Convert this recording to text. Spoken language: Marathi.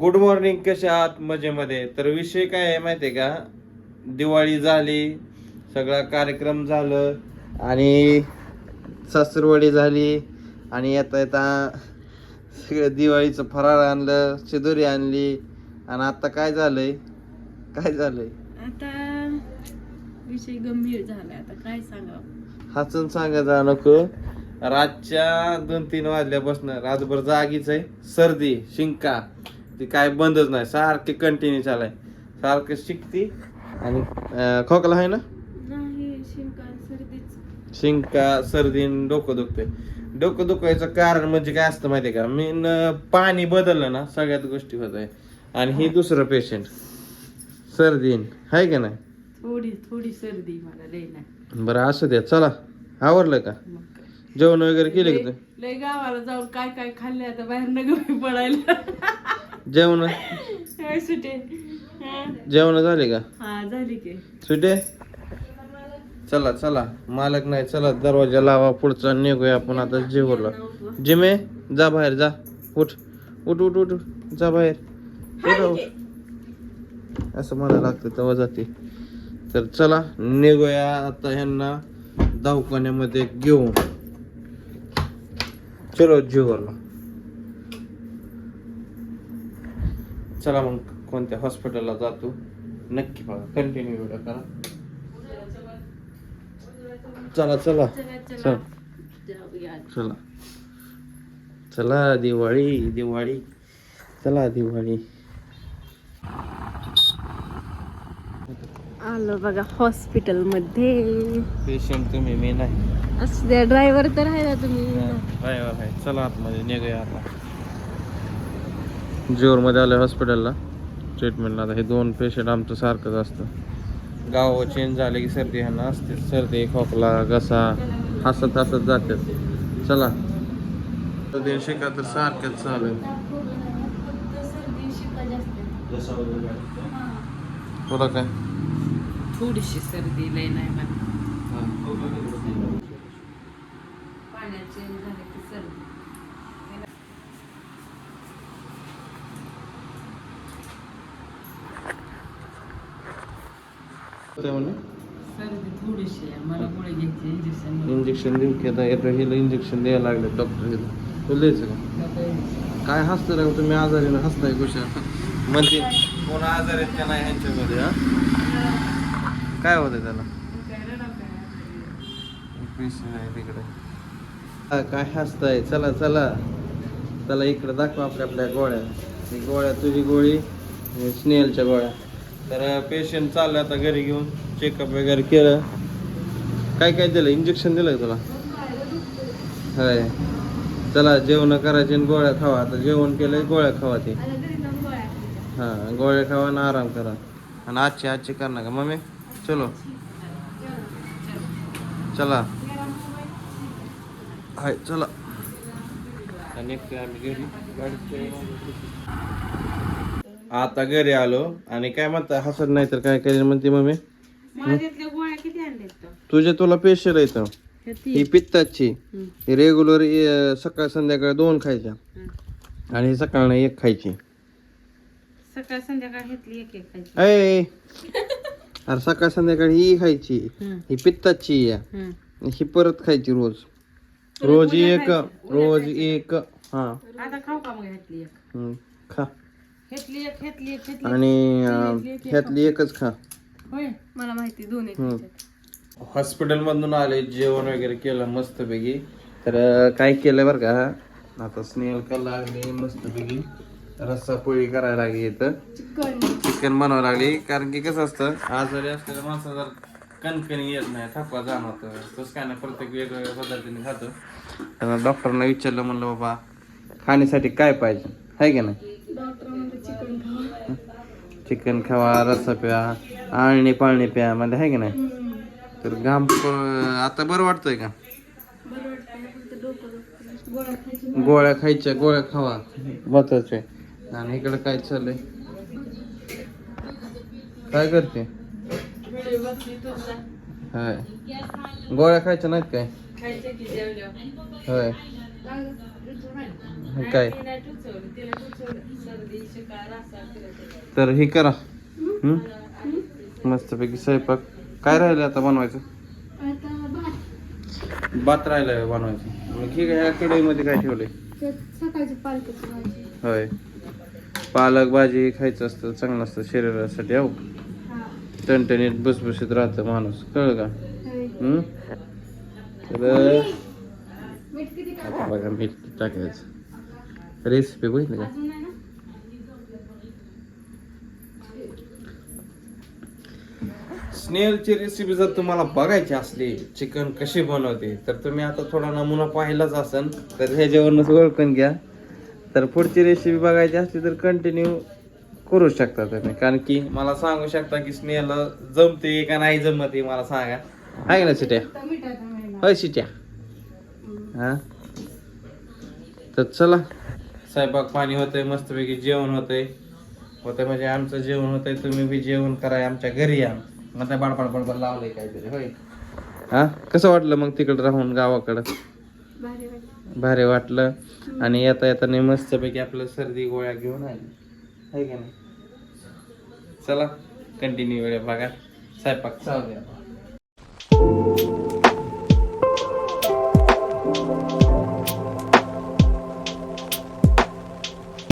गुड मॉर्निंग कशा आहात? मजेमध्ये. तर विषय काय आहे माहिती आहे का? दिवाळी झाली सगळा कार्यक्रम झालं आणि सासरवाडी झाली आणि येता येता सगळं दिवाळीचं फराळ आणलं शिदोरी आणली आणि आता काय झालंय? काय झालंय? आता विषय गंभीर झालाय. आता काय सांगावं? हसून सांगायचा नको. रातच्या दोन तीन वाजल्यापासून रातभर जागीच आहे. सर्दी शिंका ती काय बंदच नाही. सारखे कंटिन्यू चालाय. सारखं शिकती. आणि खोकला आहे ना? नाही शिंका सर्दी डोकं दुखते डोकं दुखायचं कारण म्हणजे काय असतं माहितीये का? मी पाणी बदललं ना सगळ्यात गोष्टी होत आहे. आणि ही दुसरं पेशंट सर्दी आहे का नाही? थोडी थोडी सर्दी मला बरं असं द्या. चला. आवरलं का. जेवण वगैरे केले का गावाला जाऊन काय काय खाल्ले आता? बाहेर नगमी पडायला. जेवण? काय सुटे. हा. जेवण झाले का? हा झाली की. सुटे? चला चला. मालक नाही चला दरवाजा लावा पुढचा निघूया आपण आता जेवला. जिमे जा बाहेर जा. उठ. उठ उठ उठ उठ. जा बाहेर. उठ, उठ. असं मला लागतं तेव्हा जाते. तर चला निघूया आता ह्यांना दवाखान्यामध्ये घेऊन. चलो जीवरला चला मग कोणत्या हॉस्पिटलला जातो. नक्की बघा कंटिन्यू व्हिडिओ करा. चला चला. चला. चल. चला दिवाळी दिवाळी. चला दिवाळी. आलो बघा हॉस्पिटलमध्ये पेशंट तुम्ही मी नाही. असू द्या ड्रायव्हर तर आहे ना तुम्ही. हाय हाय चला आतमध्ये निघूया आता. मध्ये आलं हॉस्पिटलला ट्रीटमेंटला आता हे दोन पेशंट आमचं सारखंच असतं. गाव चेंज झाले की सर्दी ह्यांना असते. सर्दी खोकला घसा हसत हसत जातात चला. सर्दी शिका तर सारखंच चालू आहे. तुला काय? थोडीशी सर्दी लय नाही मला. पाण्यात चेंज झालं की सर्दी. काय सर्दी थोडीशी आहे. मला गोळी घ्यायची इंजेक्शन इंजेक्शन देऊ की आता येतो हिला इंजेक्शन द्यायला लागले डॉक्टर हिला. तुला द्यायचं का? काय हसतं रे तुम्ही आजारी ना हसताय कुशा? म्हणते. कोण आजार आहेत का नाही ह्यांच्यामध्ये हा? काय होतं त्याला? पिशी नाही तिकडे. हा, काय हसताय? चला चला. चला इकडे दाखवा आपल्या आपल्या गोळ्या. ही गोळ्या तुझी गोळी आणि स्नेलच्या गोळ्या. तर पेशंट चाललं आता घरी घेऊन चेकअप वगैरे केलं. काय काय दिलं? इंजेक्शन दिलं तुला? होय. चला जेवण करायचे आणि गोळ्या खावा. आता जेवण केलंय गोळ्या खावा ते. हां गोळ्या खावा आणि आराम करा. आणि आजची आजची कर ना का? मम्मी चलो. चला. हाय चला. आणि आम्ही घरी. गाडीत आता घरी आलो आणि काय म्हणता हसत नाही तर काय काय म्हणते मम्मी? माझ्यातल्या गोळ्या किती आणल्यात तुझ्या तुला पेशल येतं ही पित्ताची. ही रेग्युलर सकाळ संध्याकाळ दोन खायच्या. आणि सकाळ नाही एक खायची. सकाळ संध्याकाळ घेतली एक एक खायची. अय अरे सकाळ संध्याकाळ ही खायची. ही पित्ताची या ही परत खायची रोज. रोज एक रोज एक हा. आता खाऊ का मग घेतली एक? खा. घेतली एक घेतली एक घेतली आणि अं, ह्यातली एकच खा. होय मला माहिती दोन एक हॉस्पिटल मधून आले जेवण वगैरे केलं मस्तपैकी. तर अं, काय केलं बरं का? आता स्नेल का लागली मस्तपैकी. रस्सा पोळी करायला लागली इथं. चिकन. चिकन बनवावं लागली. कारण की कसं असतं आजारी असलेल्या माणसाला कणकणी येत नाही थकवा जाणवतं. तसं काय नाही प्रत्येक वेगवेगळ्या पद्धतीने खातो. त्यांना डॉक्टरना विचारलं म्हणलं बाबा खाण्यासाठी काय पाहिजे? आहे की नाही? चिकन खावा. चिकन खावा रस्सा प्या आळणी पाळणी प्या म्हणजे आहे की नाही? तर घाम प- आता बरं वाटतंय का? बरं वाटतं फक्त डोकं दुखतं. गोळ्या खायची गोळ्या खायच्या गोळ्या खावा. महत्त्वाचे आणि इकडे काय चाललंय? काय करते? वेळी बसली तुझा हाय. गोळ्या खायच्या नाहीत काय? खायचं की जेवल्यावर. होय. लागलं? काय? तर हे करा. हं? मस्तपैकी स्वयंपाक. काय राहिलं आता बनवायचं? भात भात राहिलं बनवायचं. मग आहे ह्या कढईमध्ये काय ठेवलंय? होय. पालक भाजी खायचं असतं चांगलं असतं शरीरासाठी हो हा टणटणीत भुसभुशीत राहतं माणूस. कळलं का. हं? तर बघा मीठ. टाकायचं रेसिपी बघितली का स्नेलची रेसिपी जर तुम्हाला बघायची असली चिकन कशी बनवते तर तुम्ही आता थोडा नमुना पाहिलाच असन तर ह्याच्यावरूनच ओळखून घ्या. तर पुढची रेसिपी बघायची असली तर कंटिन्यू करू शकता तुम्ही कारण की मला सांगू शकता की स्नेहल जमते का नाही जमते मला सांगा. आहे ना महिना होय सिट्या. हा? तर चला. स्वयंपाक पाणी होतंय मस्तपैकी जेवण होतंय. होतंय म्हणजे आमचं जेवण होतंय तुम्ही बी जेवण कराय आमच्या घरी या. मग त्या बाडबाड बडबड लावलंय काहीतरी होय. हा? कसं वाटलं मग तिकडं राहून गावाकडं? भारी वाटलं. भारी वाटलं. आणि येता येताना मस्तपैकी आपलं सर्दी गोळ्या घेऊन आली. आहे का नाही? चला कंटिन्यू वेळ बघा. स्वयंपाक चालू द्या